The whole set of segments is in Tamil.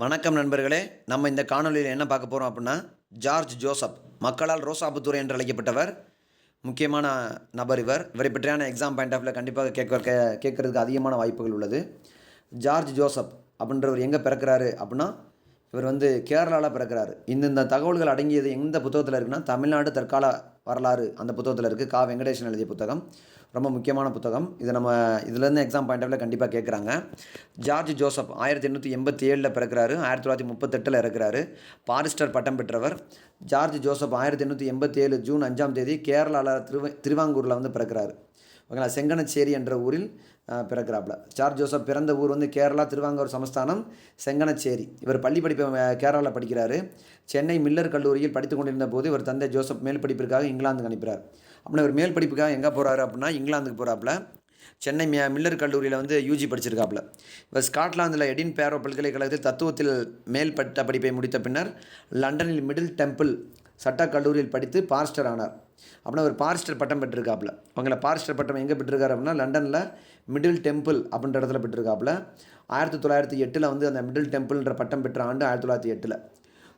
வணக்கம் நண்பர்களே நம்ம இந்த காணொலியில் என்ன பார்க்க போகிறோம் அப்படின்னா ஜார்ஜ் ஜோசப் மக்களால் ரோசாபுத்துறை என்று அழைக்கப்பட்டவர் முக்கியமான நபர் இவர். இவரை பற்றியான எக்ஸாம் பாயிண்ட் ஆஃப்ல கண்டிப்பாக கேட்க கே கேட்கறதுக்கு அதிகமான வாய்ப்புகள் உள்ளது. ஜார்ஜ் ஜோசப் அப்படின்றவர் எங்கே பிறக்கிறாரு அப்படின்னா இவர் வந்து கேரளாவில் பிறக்கிறாரு. இந்த இந்த தகவல்கள் அடங்கியது எந்த புத்தகத்தில் இருக்குன்னா தமிழ்நாடு தற்கால வரலாறு அந்த புத்தகத்தில் இருக்குது கா. வெங்கடேசன் எழுதிய புத்தகம். ரொம்ப முக்கியமான புத்தகம். இது நம்ம இதுலேருந்து எக்ஸாம் பாயிண்ட் ஆஃப்ல கண்டிப்பாக கேட்குறாங்க ஜார்ஜ் ஜோசப் ஆயிரத்தி எண்ணூற்றி எண்பத்தி ஏழில் பிறக்கிறாரு. ஆயிரத்தி தொள்ளாயிரத்தி முப்பத்தெட்டில் இருக்கிறாரு பாரிஸ்டர் பட்டம் பெற்றவர். ஜார்ஜ் ஜோசப் ஆயிரத்தி எண்ணூற்றி எண்பத்தி ஏழு ஜூன் அஞ்சாம் தேதி கேரளாவில் திருவ திருவாங்கூரில் வந்து பிறக்கிறாரு. ஓகேங்களா? செங்கனச்சேரி என்ற ஊரில் பிறக்கிறாப்புல. சார் ஜோசப் பிறந்த ஊர் வந்து கேரளா திருவாங்கூர் சமஸ்தானம் செங்கனச்சேரி. இவர் பள்ளி படிப்பை கேரளாவில் படிக்கிறாரு. சென்னை மில்லர் கல்லூரியில் படித்து கொண்டிருந்த போது இவர் தந்தை ஜோசப் மேல் படிப்பிற்காக இங்கிலாந்துக்கு அனுப்புகிறார் அப்படின்னா இவர் மேல் படிப்புக்காக எங்கே போகிறாரு அப்படின்னா இங்கிலாந்துக்கு போகிறாப்புல சென்னை மிய- மில்லர் கல்லூரியில் வந்து யூஜி படிச்சிருக்காப்புல. இவர் ஸ்காட்லாந்தில் எடின் பேரோ பல்கலைக்கழகத்தில் தத்துவத்தில் மேல் பட்ட படிப்பை முடித்த பின்னர் லண்டனில் மிடில் டெம்பிள் சட்டக் கல்லூரியில் படித்து பாரிஸ்டர் ஆனார். அப்படின்னா ஒரு பாரிஸ்டர் பட்டம் பெற்றிருக்காப்புல. அவங்கள பாரிஸ்டர் பட்டம் எங்கே பெற்றிருக்காரு அப்படின்னா லண்டனில் மிடில் டெம்பிள் அப்படின்ற இடத்துல பெற்றிருக்காப்புல. ஆயிரத்தி தொள்ளாயிரத்தி எட்டில் வந்து அந்த மிடில் டெம்பிள்ன்ற பட்டம் பெற்ற ஆண்டு ஆயிரத்தி தொள்ளாயிரத்தி எட்டில்.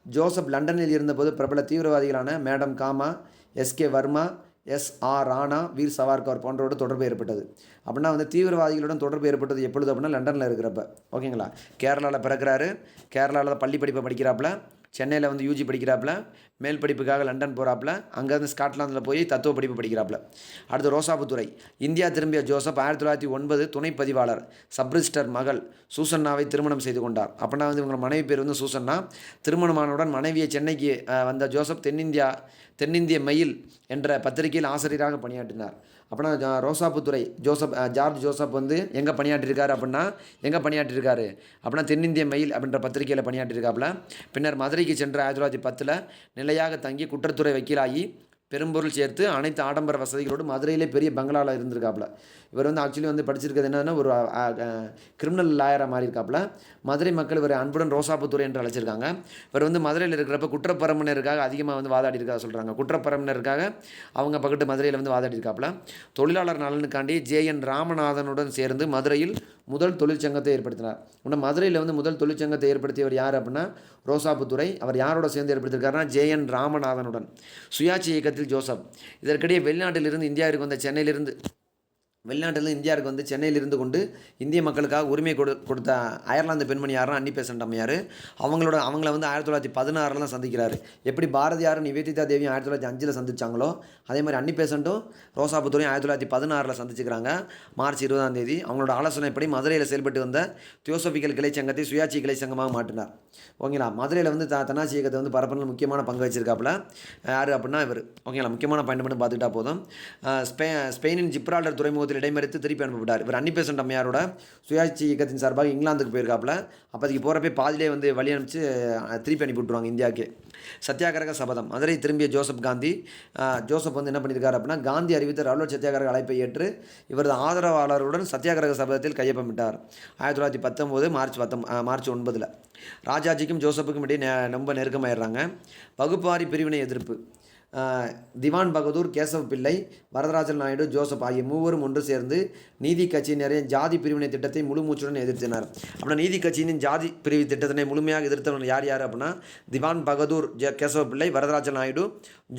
ஜோசப் லண்டனில் இருந்தபோது பிரபல தீவிரவாதிகளான madam Cama SK Varma S R Rana Veer Savarkar போன்றவரோட தொடர்பு ஏற்பட்டது. அப்படின்னா வந்து தீவிரவாதிகளுடன் தொடர்பு ஏற்பட்டது எப்பொழுது அப்படின்னா லண்டனில் இருக்கிறப்ப. ஓகேங்களா? கேரளாவில் பிறக்கிறாரு. கேரளாவில் பள்ளி படிப்பை படிக்கிறாப்புல. சென்னையில் வந்து யூஜி படிக்கிறாப்புல மேல் படிப்புக்காக லண்டன் போகிறாப்புல அங்கேருந்து ஸ்காட்லாந்தில் போய் தத்துவ படிப்பு படிக்கிறாப்புல. அடுத்து ரோசாபுத்துறை. இந்தியா திரும்பிய ஜோசப் ஆயிரத்தி தொள்ளாயிரத்தி ஒன்பது துணை பதிவாளர் சப்ரிஸ்டர் மகள் சூசன்னாவை திருமணம் செய்து கொண்டார். அப்படின்னா வந்து இவங்க மனைவி பேர் வந்து சூசன்னா. திருமணமானவுடன் மனைவியை சென்னைக்கு வந்த ஜோசப் தென்னிந்தியா தென்னிந்திய மெயில் என்ற பத்திரிகையில் ஆசிரியராக பணியாற்றினார். அப்படின்னா ரோசாப்புத்துறை ஜோசப் ஜார்ஜ் ஜோசப் வந்து எங்கே பணியாற்றிருக்காரு அப்படின்னா எங்கே பணியாற்றிருக்காரு? அப்படின்னா தென்னிந்திய மெயில் அப்படின்ற பத்திரிகையில் பணியாற்றிருக்காப்புல. பின்னர் மதுரைக்கு சென்று ஆயிரத்தி தொள்ளாயிரத்தி பத்தில் நிலையாக தங்கி குற்றத்துறை வக்கீலாகி பெரும்பொருள் சேர்த்து அனைத்து ஆடம்பர வசதிகளோடு மதுரையிலே பெரிய பங்களாவில் இருந்திருக்காப்புல. இவர் வந்து ஆக்சுவலி வந்து படிச்சிருக்கிறது என்னன்னா ஒரு கிரிமினல் லாயராக மாறி இருக்காப்புல. மதுரை மக்கள் இவர் அன்புடன் ரோசாப்புத்துறை என்று அழைச்சிருக்காங்க. இவர் வந்து மதுரையில் இருக்கிறப்ப குற்றப்பரம்பினருக்காக அதிகமாக வந்து வாதாடி இருக்கா சொல்கிறாங்க குற்றப்பரம்பினருக்காக அவங்க பக்கத்து மதுரையில் வந்து வாதாடி இருக்காப்புல தொழிலாளர் நலனுக்காண்டி ஜே என் ராமநாதனுடன் சேர்ந்து மதுரையில் முதல் தொழிற்சங்கத்தை ஏற்படுத்தினார். இன்னும் மதுரையில் வந்து முதல் தொழிற்சங்கத்தை ஏற்படுத்தியவர் யார் அப்படின்னா ரோசாப்புத்துறை அவர் யாரோட சேர்ந்து ஏற்படுத்தியிருக்காருன்னா ஜே என் ராமநாதனுடன். சுயாட்சி இயக்கத்தில் ஜோசப். இதற்கிடையே வெளிநாட்டிலிருந்து இந்தியாவிற்கு வந்த சென்னையிலிருந்து வெளிநாட்டிலிருந்து இந்தியாவுக்கு வந்து சென்னையில் இருந்து கொண்டு இந்திய மக்களுக்காக உரிமை கொடு கொடுத்த அயர்லாந்து பெண்மணி யாருன்னா அன்னி பெசன்ட் அம்மையார் அவங்களோட அவங்கள வந்து ஆயிரத்தி தொள்ளாயிரத்தி பதினாறில் தான் சந்திக்கிறாரு. எப்படி பாரதியாரும் நிவேதிதா தேவியும் ஆயிரத்தி தொள்ளாயிரத்தி அஞ்சில் சந்திச்சாங்களோ அதே மாதிரி அன்னி பெசண்ட்டும் ரோசாபுத்துறையும் ஆயிரத்தி தொள்ளாயிரத்தி பதினாறில் சந்திச்சுக்கிறாங்க மார்ச் இருபதாம் தேதி. அவங்களோட ஆலோசனைப்படி மதுரையில் செயல்பட்டு வந்த தியோசபிக்கல் கிளை சங்கத்தை சுயாட்சி கிளை சங்கமாக மாற்றினார். ஓகேங்களா? மதுரையில் வந்து த தன்னாட்சி இயக்கத்தை வந்து பரப்புறதுல முக்கியமான பங்கு வச்சிருக்காப்புல. யார் அப்படின்னா இவர். ஓகேங்களா? முக்கியமான பாயிண்ட் மட்டும் பார்த்துக்கிட்டா போதும். ஸ்பெ ஸ்பெயினின் ஜிப்ரால்டர் துறைமுகத்தில் இடைமறித்து திருப்பி அனுப்பப்பட்டார். இவர் அன்னிபேசன் அம்மையாரோட சுயாட்சி இயக்கத்தின் சார்பாக இங்கிலாந்துக்கு போயிருக்காப்புல. அப்போதைக்கு போகிறப்ப பாதிலே வந்து வழி அனுப்பிச்சு திருப்பி அனுப்பி விட்ருவாங்க இந்தியாவுக்கு. சத்தியாகிரக சபதம். மதுரை திரும்பிய ஜோசப் காந்தி ஜோசப் வந்து என்ன பண்ணியிருக்காரு அப்படின்னா காந்தி அறிவித்த ரவுலட் சத்தியாகிரக அழைப்பை ஏற்று இவரது ஆதரவாளருடன் சத்தியாகிரக சபதத்தில் கையொப்பமிட்டார். ஆயிரத்தி தொள்ளாயிரத்தி பத்தொம்போது மார்ச் பத்தொம் மார்ச் ஒன்பதில். ராஜாஜிக்கும் ஜோசப்புக்கும் இடையே நெ- ரொம்ப நெருக்கமாயிடுறாங்க. வகுப்பாரி பிரிவினை எதிர்ப்பு. திவான் பகதூர் கேசவ பிள்ளை வரதராஜன் நாயுடு ஜோசப் ஆகிய மூவரும் ஒன்று சேர்ந்து நீதி கட்சியினரின் ஜாதி பிரிவினை திட்டத்தை முழு மூச்சுடன் எதிர்த்தினார். அப்படின்னா நீதி கட்சியின் ஜாதி பிரிவு திட்டத்தினை முழுமையாக எதிர்த்தவன் யார் யார் அப்படின்னா திவான் பகதூர் ஜ கேசவ பிள்ளை வரதராஜன் நாயுடு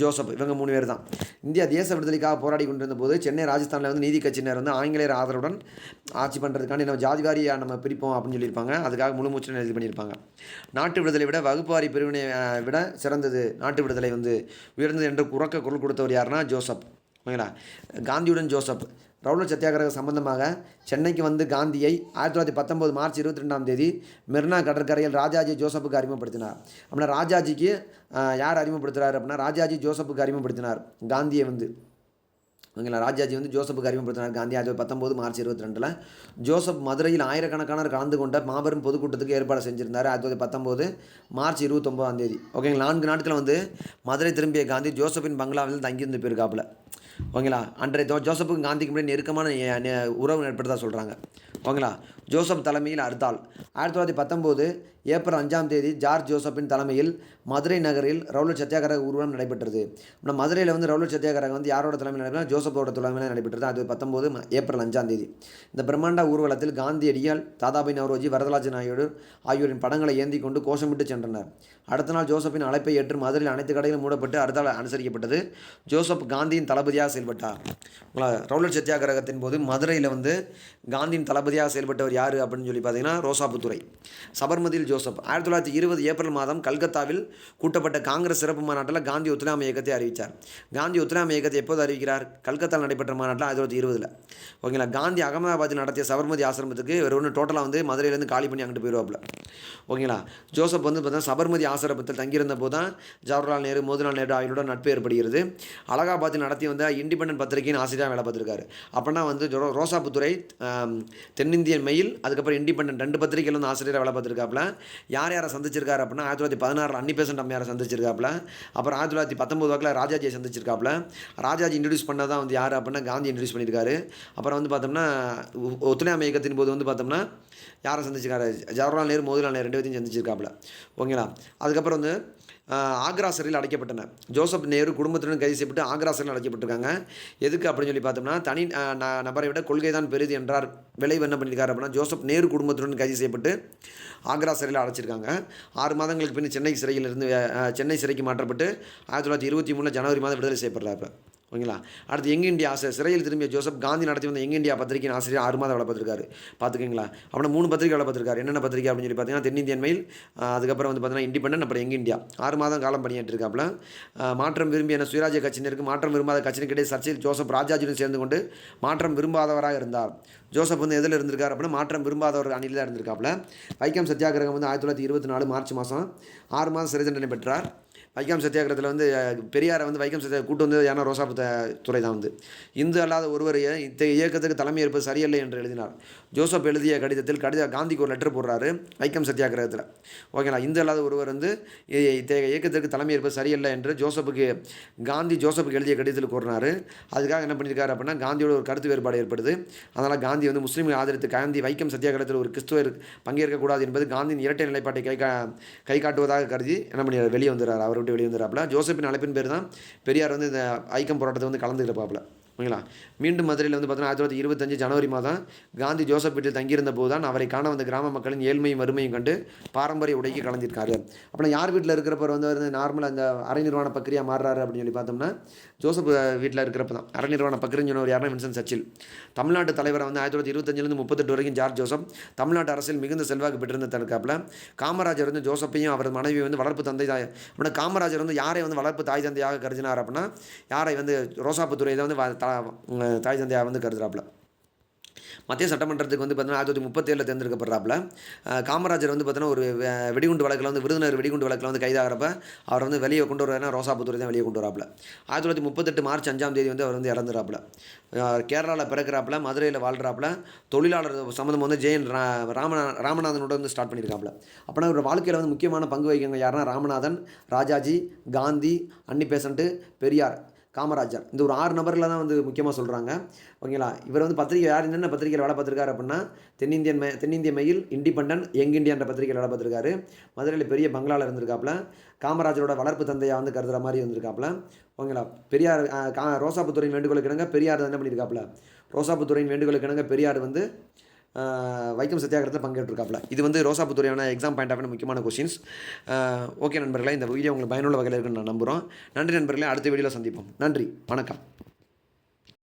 ஜோசப் இவங்க மூணு பேர் தான். இந்தியா தேச விடுதலைக்காக போராடி கொண்டிருந்த போது சென்னை ராஜஸ்தானில் வந்து நீதி கட்சியினர் வந்து ஆங்கிலேயர் ஆதரவுடன் ஆட்சி பண்ணுறதுக்காண்டி நம்ம ஜாதி வாரியாக நம்ம பிரிப்போம் அப்படின்னு சொல்லியிருப்பாங்க. அதுக்காக முழு மூச்சுடன் இது பண்ணியிருப்பாங்க. நாட்டு விடுதலை விட வகுப்பாரி பிரிவினை விட சிறந்தது நாட்டு விடுதலை வந்து உயர்ந்த இருந்தது என்று உறக்க குரல் கொடுத்தவர் யாருன்னா ஜோசப். ஓகேங்களா? காந்தியுடன் ஜோசப். ரவுல சத்தியாகிரக சம்பந்தமாக சென்னைக்கு வந்து காந்தியை ஆயிரத்தி தொள்ளாயிரத்தி பத்தொம்போது மார்ச் இருபத்தி ரெண்டாம் தேதி மெர்னா கடற்கரையில் ராஜாஜி ஜோசப்புக்கு அறிமுகப்படுத்தினார். அப்படின்னா ராஜாஜிக்கு யார் அறிமுகப்படுத்துகிறார் அப்படின்னா ராஜாஜி ஜோசப்புக்கு அறிமுகப்படுத்தினார் காந்தியை வந்து. ஓகேங்களா ராஜாஜி வந்து ஜோசப்புக்கு அறிமுகப்படுத்தினார். காந்தி ஆயிரத்தி பத்தொம்போது மார்ச் இருபத்தி ரெண்டில் ஜோசப் மதுரையில் ஆயிரக்கணக்கானவர் கலந்து கொண்ட மாபெரும் பொதுக்கூட்டத்துக்கு ஏற்பாடு செஞ்சிருந்தார் ஆயிரத்தி தொள்ளாயிரத்தி பத்தொம்போது மார்ச் இருபத்தொம்போதாம் தேதி. ஓகேங்களா? நான்கு நாட்கள் வந்து மதுரை திரும்பிய காந்தி ஜோசப்பின் பங்களாவில் தங்கியிருந்து போயிருக்காப்புல. ஓகேங்களா? அன்றைய ஜோ- ஜோசப்புக்கும் காந்திக்கு முன்னாடி நெருக்கமான உறவு ஏற்படுத்த சொல்கிறாங்க ஓகேங்களா? ஜோசப் தலைமையில் அடுத்தாள் ஆயிரத்தி தொள்ளாயிரத்தி பத்தொம்போது ஏப்ரல் அஞ்சாம் தேதி ஜார்ஜ் ஜோசப்பின் தலைமையில் மதுரை நகரில் ரவுலட் சத்தியாகிரக ஊர்வலம் நடைபெற்றது. நம்ம மதுரையில் வந்து ரவுலட் சத்தியாகிரகம் வந்து யாரோட தலைமையில் நடைபெற்ற ஜோசப்போட தலைமையில் நடைபெற்றது. அது பத்தொம்போது ஏப்ரல் அஞ்சாம் தேதி. இந்த பிரம்மாண்ட ஊர்வலத்தில் காந்தியடிகள் தாதாபாய் நவரோஜி வரதராஜன் நாயுடு ஆகியோரின் படங்களை ஏந்தி கொண்டு கோஷமிட்டு சென்றனர். அடுத்த நாள் ஜோசப்பின் அழைப்பை ஏற்று மதுரையில் அனைத்து கடைகளும் மூடப்பட்டு அடுத்த நாள் அனுசரிக்கப்பட்டது. ஜோசப் காந்தியின் தளபதியாக செயல்பட்டார். உங்களா ரவுலட் சத்தியாகிரகத்தின் போது மதுரையில் வந்து காந்தியின் தளபதியாக செயல்பட்டவர் யார் அப்படின்னு சொல்லி பார்த்தீங்கன்னா ரோசாபுத்துறை. சபர்மதியில் ஜோசப். ஆயிரத்தி தொள்ளாயிரத்தி இருபது ஏப்ரல் மாதம் கல்கத்தாவில் கூட்டப்பட்ட காங்கிரஸ் சிறப்பு மாநாட்டில் காந்தி ஒத்துழையாமை இயக்கத்தை அறிவித்தார் காந்தி ஒத்துழையாமை இயக்கத்தை எப்போது அறிவிக்கிறார்? கல்கத்தாவில் நடைபெற்ற மாநாட்டில் ஆயிரத்தி தொள்ளாயிரத்தி இருபதில். ஓகேங்களா? காந்தி அகமதாபாத்தில் நடத்திய சபர்மதி ஆசிரமத்துக்கு இவர் ஒன்று டோட்டலாக வந்து மதுரையிலேருந்து காலி பண்ணி அங்கிட்டு போயிடுவாப்புல. ஓகேங்களா? ஜோசப் வந்து பார்த்தீங்கன்னா சபர்மதி ஆசிரமத்தில் தங்கியிருந்த போது தான் ஜவஹர்லால் நேரு மோதிலால் நேரு ஆகியோட நட்பு ஏற்படுகிறது. அலகாபாத்தில் நடத்தி வந்த இண்டிபெண்டன்ட் பத்திரிகையின் ஆசிரியராக வேலை பார்த்துருக்காரு. அப்படின்னா வந்து ஜோ- ரோசாபுத்துறை தென்னிந்தியன் மெயில் அதுக்கப்புறம் இண்டிபெண்டன்ட் ரெண்டு பத்திரிகையில் வந்து ஆசிரியராக வேலை பார்த்துருக்காப்புல. யார் யாரை சந்திச்சிருக்காரு அப்படின்னா ஆயிரத்தி தொள்ளாயிரத்தி பதினாறில் அன்னிபேசன்ட் அம்மையாரை சந்திச்சிருக்காப்புல. அப்புறம் ஆயிரத்தி தொள்ளாயிரத்தி பத்தொம்பது வாக்கில் ராஜாஜியை சந்திச்சிருக்காப்புல. ராஜாஜி இன்ட்ரடியூஸ் பண்ணதான் வந்து யார் அப்படின்னா காந்தி இன்ட்ரடியூஸ் பண்ணியிருக்காரு. அப்புறம் வந்து பார்த்தோம்னா ஒ- ஒத்துழையாமை இயக்கத்தின் போது வந்து பார்த்தோம்னா யாரை சந்திச்சிருக்காரு? ஜவஹர்லால் நேரு மோதிலால் நேரு ரெண்டு பேர்த்தையும் சந்திச்சிருக்காப்புல. ஓகேங்களா? அதுக்கப்புறம் வந்து ஆக்ரா சிறையில் அடைக்கப்பட்டன ஜோசப் நேரு குடும்பத்துடன் கைது செய்யப்பட்டு ஆக்ரா சிறையில் அடைக்கப்பட்டிருக்காங்க. எதுக்கு அப்படின்னு சொல்லி பார்த்தோம்னா தனி ந- நபரை விட கொள்கை தான் பெரிது என்றார். விளைவு என்ன பண்ணியிருக்காரு அப்படின்னா ஜோசப் நேரு குடும்பத்துடன் கைது செய்யப்பட்டு ஆக்ரா சிறையில் அடைச்சிருக்காங்க. ஆறு மாதங்களுக்கு பின் சென்னை சிறையில் இருந்து சென்னை சிறைக்கு மாற்றப்பட்டு ஆயிரத்தி தொள்ளாயிரத்தி இருபத்தி மூணில் ஜனவரி மாதம் விடுதலை செய்யப்படுறாரு ஓகேங்களா? அடுத்து எங் இந்தியா ஆசிரியர்? சிறையில் திரும்பிய ஜோசப் காந்தி நடத்தி வந்த யங் இந்தியா பத்திரிகையின் ஆசிரியர் ஆறு மாதம் வேலை பார்த்துருக்காரு. பார்த்துக்கிங்களா. அவனை மூணு பத்திரிகை வேலை பார்த்துருக்காரு. என்னென்ன பத்திரிகை அப்படின்னு சொல்லி பார்த்தீங்கன்னா தென்னிந்தியன் மயில் அதுக்கப்புறம் வந்து பார்த்தீங்கன்னா இண்டிபெண்டன்ட் அப்புறம் யங் இந்தியா. ஆறு மாதம் காலம் பண்ணிட்டு இருக்காப்புல மாற்றம் விரும்பிய என சுயராஜ்ய கட்சியினருக்கு மாற்றம் விரும்பாத கட்சியினருக்கிடையே சர்ச்சையில் ஜோசப் ராஜாஜியுடன் சேர்ந்து கொண்டு மாற்றம் விரும்பாதவராக இருந்தார். ஜோசப் வந்து எதில் இருந்திருக்கார் அப்படின்னா மாற்றம் விரும்பாதவர் அணியில் தான் இருந்திருக்காப்புல. வைக்கம் சத்தியாகிரகம் வந்து ஆயிரத்தி தொள்ளாயிரத்தி இருபத்தி நாலு மார்ச் மாதம் ஆறு மாதம் சிறை தண்டனை பெற்றார். வைக்கம் சத்தியாகிரகத்தில் வந்து பெரியாரை வந்து வைக்கம் சத்தியாக கூட்டு வந்து யானா ரோசாபுத்த துறை தான் வந்து. இந்து அல்லாத ஒருவர் இத்தகைய இயக்கத்துக்கு தலைமை ஏற்பது சரியில்லை என்று எழுதினார். ஜோசப் எழுதிய கடிதத்தில் கடித காந்திக்கு ஒரு லெட்டர் போடுறாரு வைக்கம் சத்தியாகிரகத்தில். ஓகேங்களா இந்து அல்லாத ஒருவர் வந்து இ- இயக்கத்திற்கு தலைமை இருப்பது சரியில்லை என்று ஜோசப்புக்கு காந்தி ஜோசப்புக்கு எழுதிய கடிதத்தில் கூறினார். அதுக்காக என்ன பண்ணியிருக்காரு அப்படின்னா காந்தியோட ஒரு கருத்து வேறுபாடு ஏற்படுது. அதனால் காந்தி வந்து முஸ்லீம்கள் ஆதரித்து காந்தி வைக்கம் சத்தியாகிரகத்தில் ஒரு கிறிஸ்துவர் பங்கேற்கக்கூடாது என்பது காந்தியின் இரட்டை நிலைப்பாட்டை கை கா கை காட்டுவதாக கருதி என்ன பண்ணிடுறார் வெளியே வந்துடுறார். அவரை விட்டு வெளியே வந்துடுறாப்புல. ஜோசப்பின் அழைப்பின் பேர் தான் பெரியார் வந்து இந்த ஐக்கம் போராட்டத்தை வந்து கலந்துக்கிட்டப்பாப்புல ஓகேங்களா? மீண்டும் மதுரையில் வந்து பார்த்தீங்கன்னா ஆயிரத்தி தொள்ளாயிரத்தி இருபத்தஞ்சு ஜனவரி மாதம் காந்தி ஜோசப் வீட்டில் தங்கியிருந்த போது தான் அவரை காண வந்த கிராம மக்களின் ஏழ்மையும் வறுமையும் கண்டு பாரம்பரிய உடைக்கு கலந்திருக்காரு அப்புறம் யார் வீட்டில் இருக்கிறப்ப வந்து வந்து நார்மலாக அந்த அரை நிர்வாண பக்கிரியாக மாறுறாரு அப்படின்னு சொல்லி பார்த்தோம்னா ஜோசப் வீட்டில் இருக்கிறப்ப தான். அரை நிர்வாண பக்கிரின்னு சொன்னவர் யாருன்னா வின்சன் சர்ச்சில். தமிழ்நாட்டு தலைவரை வந்து ஆயிரத்தி தொள்ளாயிரத்தி இருபத்தஞ்சிலேருந்து முப்பத்தெட்டு வரைக்கும் ஜார்ஜ் ஜோசப் தமிழ்நாட்டு அரசியல் மிகுந்த செல்வாக்கு பெற்றிருந்த தற்காப்பில் காமராஜர் வந்து ஜோசப்பையும் அவரது மனைவி வந்து வளர்ப்பு தந்தை தாய் அப்படின்னா காமராஜர் வந்து யாரை வந்து வளர்ப்பு தாய் தந்தையாக கருதினார் அப்படின்னா யாரை வந்து ரோசாப்புத்துறை இதை வந்து தாய் தந்தையாக வந்து கருதுகிறாப்புல மத்திய சட்டமன்றத்துக்கு வந்து பார்த்தீங்கன்னா ஆயிரத்தி தொள்ளாயிரத்தி முப்பத்தேழில் தேர்ந்தெடுக்கப்படுறாப்புல. காமராஜர் வந்து பார்த்தீங்கன்னா ஒரு வெடிகுண்டு வழக்கில் வந்து விருதுநகர் வெடிகுண்டு வழக்கில் வந்து கைதாகிறப்ப அவர் வந்து வெளியே கொண்டு வருவாருன்னா ரோசாபுத்துறை தான் வெளியே கொண்டு வராப்புல. ஆயிரத்தி தொள்ளாயிரத்தி முப்பத்தெட்டு மார்ச் அஞ்சாம் தேதி வந்து அவர் வந்து இறந்துறாப்புல. கேரளாவில் பிறக்கிறாப்புல மதுரையில் வாழ்கிறாப்புல தொழிலாளர் சம்மந்தம் வந்து ஜெயன் ரா ராமநா ராமநாதனோட வந்து ஸ்டார்ட் பண்ணியிருக்காப்புல. அப்படின்னா ஒரு வாழ்க்கையில் வந்து முக்கியமான பங்கு வகிக்கவங்க யாருன்னா ராமநாதன் ராஜாஜி காந்தி அன்னி பெசன்ட்டு பெரியார். காமராஜர். இந்த ஒரு ஆறு நபரில் தான் வந்து முக்கியமாக சொல்கிறாங்க ஓகேங்களா? இவர் வந்து பத்திரிகை யார் என்னென்ன பத்திரிகையில் வேலை பார்த்துருக்காரு அப்படின்னா தென்னிந்தியன் மெ தென்னிந்திய மெயில் இண்டிபெண்டன்ட் யங் இந்தியான்ற பத்திரிகையில் வேலை பார்த்துருக்காரு. மதுரையில் பெரிய பங்களாவில் இருந்திருக்காப்புல. காமராஜரோட வளர்ப்பு தந்தையாக வந்து கருதுகிற மாதிரி வந்திருக்காப்புல ஓகேங்களா? பெரியார் கா ரோசாப்புத்துறையின் வேண்டுகோளுக்கு இணங்க பெரியார் என்ன பண்ணியிருக்காப்புல? ரோசாப்புத்துறையின் வேண்டுகோளுக்கு இணங்க பெரியார் வந்து வைக்கம் சத்தியாகிரத்தில் பங்கேற்றிருக்காப்புல. இது வந்து ரோசாப்புத்துறையான எக்ஸாம் பாயிண்ட் ஆஃப் முக்கியமான கொஸ்டின்ஸ் ஓகே நண்பர்களே இந்த வீடியோ உங்களுக்கு பயனுள்ள வகையில் இருக்குன்னு நான் நம்புகிறோம் நன்றி நண்பர்களே அடுத்த வீடியோவில் சந்திப்போம். நன்றி வணக்கம்.